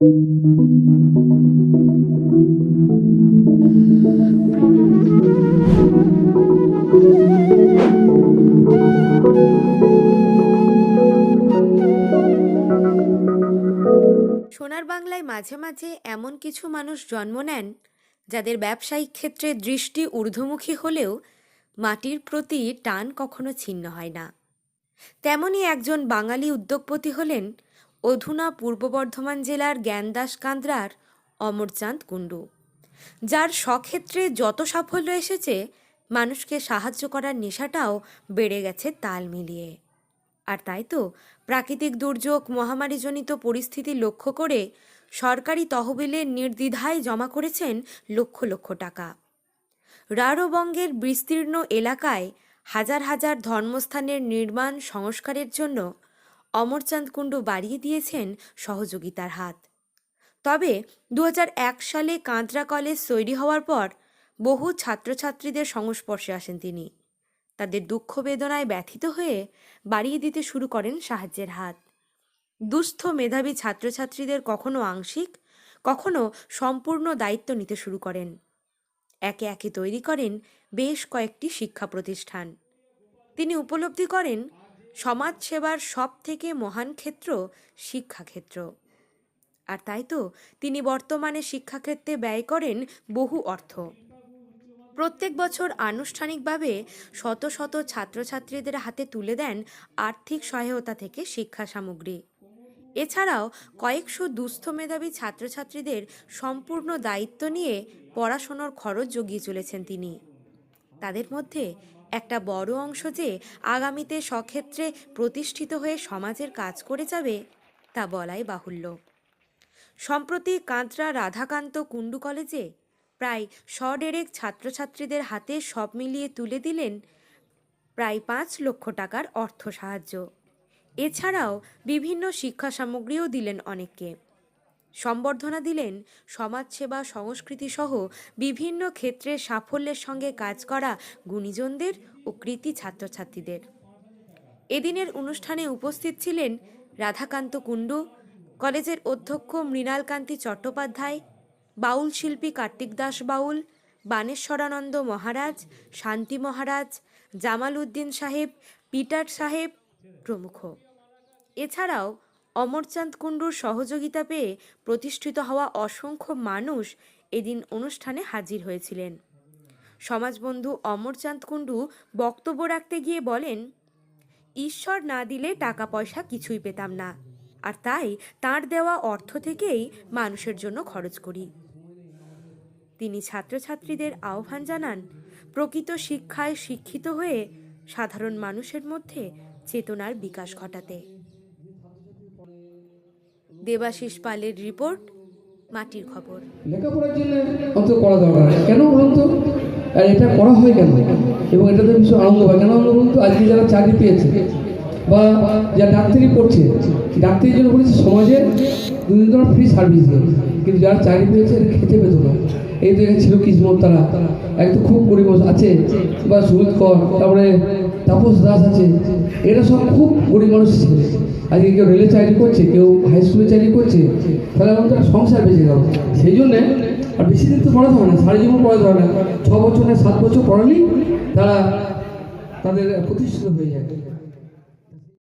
সোনার বাংলায় মাঝে মাঝে এমন কিছু মানুষ জন্ম নেন, যাদের ব্যবসায়িক ক্ষেত্রে দৃষ্টি ঊর্ধ্বমুখী হলেও মাটির প্রতি টান কখনো ছিন্ন হয় না। তেমনই একজন বাঙালি উদ্যোগপতি হলেন অধুনা পূর্ব বর্ধমান জেলার জ্ঞানদাস কান্দ্রার অমরচাঁদ কুণ্ডু। যার স্বক্ষেত্রে যত সাফল্য এসেছে, মানুষকে সাহায্য করার নেশাটাও বেড়ে গেছে তাল মিলিয়ে। আর তাই তো প্রাকৃতিক দুর্যোগ, মহামারীজনিত পরিস্থিতি লক্ষ্য করে সরকারি তহবিলে নির্দ্বিধায় জমা করেছেন লক্ষ লক্ষ টাকা। রাঢ়বঙ্গের বিস্তীর্ণ এলাকায় হাজার হাজার ধর্মস্থানের নির্মাণ সংস্কারের জন্য অমরচাঁদ কুণ্ডু বাড়িয়ে দিয়েছেন সহযোগিতার হাত। তবে দু হাজার এক সালে কাঁদরা কলেজ তৈরি হওয়ার পর বহু ছাত্রছাত্রীদের সংস্পর্শে আসেন তিনি। তাদের দুঃখ বেদনায় ব্যথিত হয়ে বাড়িয়ে দিতে শুরু করেন সাহায্যের হাত। দুস্থ মেধাবী ছাত্রছাত্রীদের কখনো আংশিক, কখনো সম্পূর্ণ দায়িত্ব নিতে শুরু করেন। একে একে তৈরি করেন বেশ কয়েকটি শিক্ষা প্রতিষ্ঠান। তিনি উপলব্ধি করেন সমাজসেবার সব থেকে মহান ক্ষেত্র শিক্ষাক্ষেত্র। আর তাই তো তিনি বর্তমানে শিক্ষাক্ষেত্রে ব্যয় করেন বহু অর্থ। প্রত্যেক বছর আনুষ্ঠানিকভাবে শত শত ছাত্রছাত্রীদের হাতে তুলে দেন আর্থিক সহায়তা থেকে শিক্ষা সামগ্রী। এছাড়াও কয়েকশো দুস্থ মেধাবী ছাত্রছাত্রীদের সম্পূর্ণ দায়িত্ব নিয়ে পড়াশোনার খরচ জগিয়ে চলেছেন তিনি। তাদের মধ্যে একটা বড় অংশ যে আগামীতে সক্ষেত্রে প্রতিষ্ঠিত হয়ে সমাজের কাজ করে যাবে, তা বলাই বাহুল্য। সম্প্রতি কাঁচরা রাধাকান্ত কুণ্ডু কলেজে প্রায় শডেরেক ছাত্রছাত্রীদের হাতে সব মিলিয়ে তুলে দিলেন প্রায় পাঁচ লক্ষ টাকার অর্থ সাহায্য। এছাড়াও বিভিন্ন শিক্ষা সামগ্রীও দিলেন অনেককে। সম্বর্ধনা দিলেন সমাজসেবা সংস্কৃতি সহ বিভিন্ন ক্ষেত্রে সাফল্যের সঙ্গে কাজ করা গুণীজনদের ও কৃতি ছাত্রছাত্রীদের। এদিনের অনুষ্ঠানে উপস্থিত ছিলেন রাধাকান্ত কুণ্ডু, কলেজের অধ্যক্ষ মৃণালকান্তি চট্টোপাধ্যায়, বাউল শিল্পী কার্তিক দাস বাউল বানেশ্বরানন্দ মহারাজ, শান্তি মহারাজ, জামাল উদ্দিন সাহেব, পিটার সাহেব প্রমুখ। এছাড়াও অমরচাঁদ কুণ্ডুর সহযোগিতা পেয়ে প্রতিষ্ঠিত হওয়া অসংখ্য মানুষ এদিন অনুষ্ঠানে হাজির হয়েছিলেন। সমাজবন্ধু অমরচাঁদ কুণ্ডু বক্তব্য রাখতে গিয়ে বলেন, ঈশ্বর না দিলে টাকা পয়সা কিছুই পেতাম না। আর তাই তার দেওয়া অর্থ থেকেই মানুষের জন্য খরচ করি। তিনি ছাত্রছাত্রীদের আহ্বান জানান, প্রকৃত শিক্ষায় শিক্ষিত হয়ে সাধারণ মানুষের মধ্যে চেতনার বিকাশ ঘটাতে। দেবাশিস পালের রিপোর্ট, মাটির খবর। লেখাপড়ার জন্য অন্তত করা দরকার কেন বলুন তো? আর এটা করা হয় কেন? এবং এটাতে ভীষণ আনন্দ হয়। কেন আনন্দ বলুন তো? আজকে যারা চাকরি পেয়েছে বা যারা ডাক্তারি পড়ছে, ডাক্তারির জন্য বলেছে সমাজে দুদিন ধরে ফ্রি সার্ভিস দেয়। কিন্তু যারা চাকরি পেয়েছে খেতে পেত না। এই তো ছিল কিসমত তারা। একটু খুব পরিবেশ আছে, বা সুমিত কর তারপরে তাপস দাস আছে, এরা সব খুব গরিব মানুষ ছেলে। আজকে কেউ রেলের চাকরি করছে, কেউ হাই স্কুলে চাকরি করছে, তাহলে আমাদের সংসার বেঁচে গেল সেই জন্যে আর বেশি দিন তো পড়াতে হবে না, সারা জীবন পড়াতে হবে না। ছ বছর সাত বছর পড়ালেই তারা তাদের প্রতিষ্ঠিত হয়ে যায়।